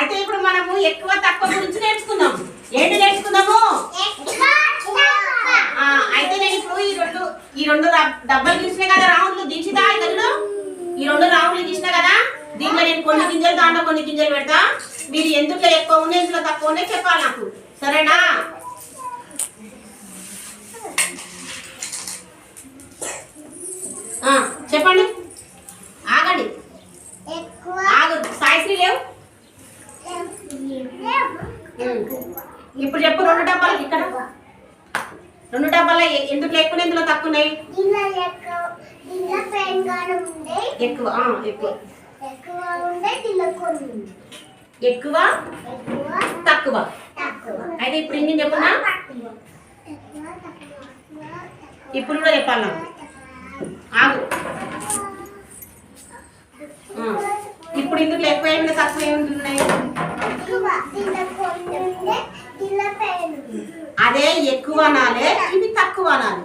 అయితే ఇప్పుడు మనము ఎక్కువ తక్కువ గురించి నేర్చుకుందాం. ఏంటి నేర్చుకుందాము? అయితే నేను ఇప్పుడు ఈ రెండు ఈ రెండు డబ్బలు తీసిన గీసిన కదా రౌండ్లు దించుదా ఇతరులు ఈ రెండు రౌండ్లు తీసిన కదా? దీంట్లో నేను కొన్ని గింజలు దాంట్లో కొన్ని గింజలు పెడతా. మీరు ఎందులో ఎక్కువ ఉన్నాయి ఎందులో తక్కువ ఉన్నాయి చెప్పాలి నాకు. సరేనా? ఆ, చెప్పండి ఆగండి ఆగు సాయిశ్రీ లేవు ఉమ్. ఇప్పుడు చెప్పు రెండు డబ్బాలు ఇక్కడ. రెండు డబ్బాలు ఎందుకు ఎక్కువ ఎందులో తక్కువ ఉన్నాయి ఎక్కువ ఎక్కువ. తక్కువ అయితే ఇప్పుడు చెప్పున్నా ఎక్కువ? తక్కువ. ఇప్పుడు కూడా చెప్పాలి? ఆగు. ఇప్పుడు ఇందులో ఎక్కువ ఏమైనా తక్కువ ఏమి ఉన్నాయి అదే ఎక్కువ అనాలే ఇవి తక్కువ అనాలి.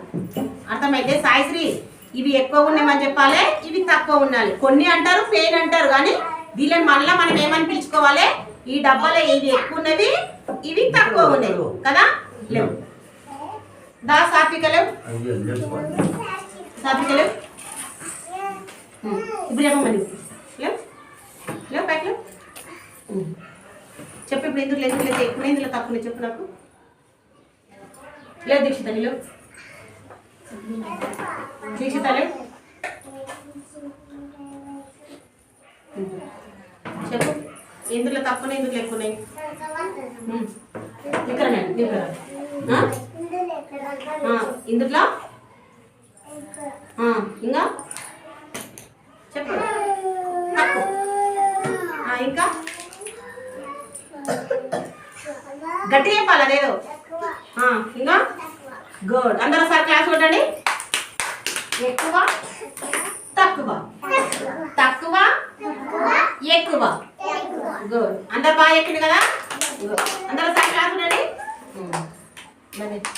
అర్థమైతే సాయిశ్రీ ఇవి ఎక్కువ ఉన్నాయని చెప్పాలి ఇవి తక్కువ ఉండాలి. కొన్ని అంటారు పెయిన్ అంటారు కానీ దీనిని మళ్ళీ మనం ఏమని పిలుచుకోవాలి? ఈ డబ్బాలో ఇవి ఎక్కువ ఉన్నవి ఇవి తక్కువ ఉన్నాయి కదా? లేవు. దా సాత్విక లేవు సాత్విక లేవు ఉం. ఇప్పుడు చెప్పమని లేవు లేవు పైకి లేవు ఉం. చెప్పు ఎందుకు లేదు లేదా ఎక్కువ ఇందులో తక్కువ చెప్పు నాకు. లేదు దీక్షిత నీళ్ళు దీక్షిత చెప్పు. ఎందులో తక్కువ ఎందుకు ఎక్కువ ఇక్కడ ఉన్నాయి, ఇక్కడ ఆ? ఇందులో? ఇంకా? చెప్పు. ఇంకా? గట్టి చెప్పాలి అదేదో ఇంకా? గుడ్ అందరూ ఒకసారి క్లాస్ కొట్టండి. ఎక్కువ తక్కువ. తక్కువ ఎక్కువ. గుడ్ అందరు బాగా చెప్పింది కదా? Good. అందరూ ఒకసారి క్లాస్ కొట్టండి. Hmm.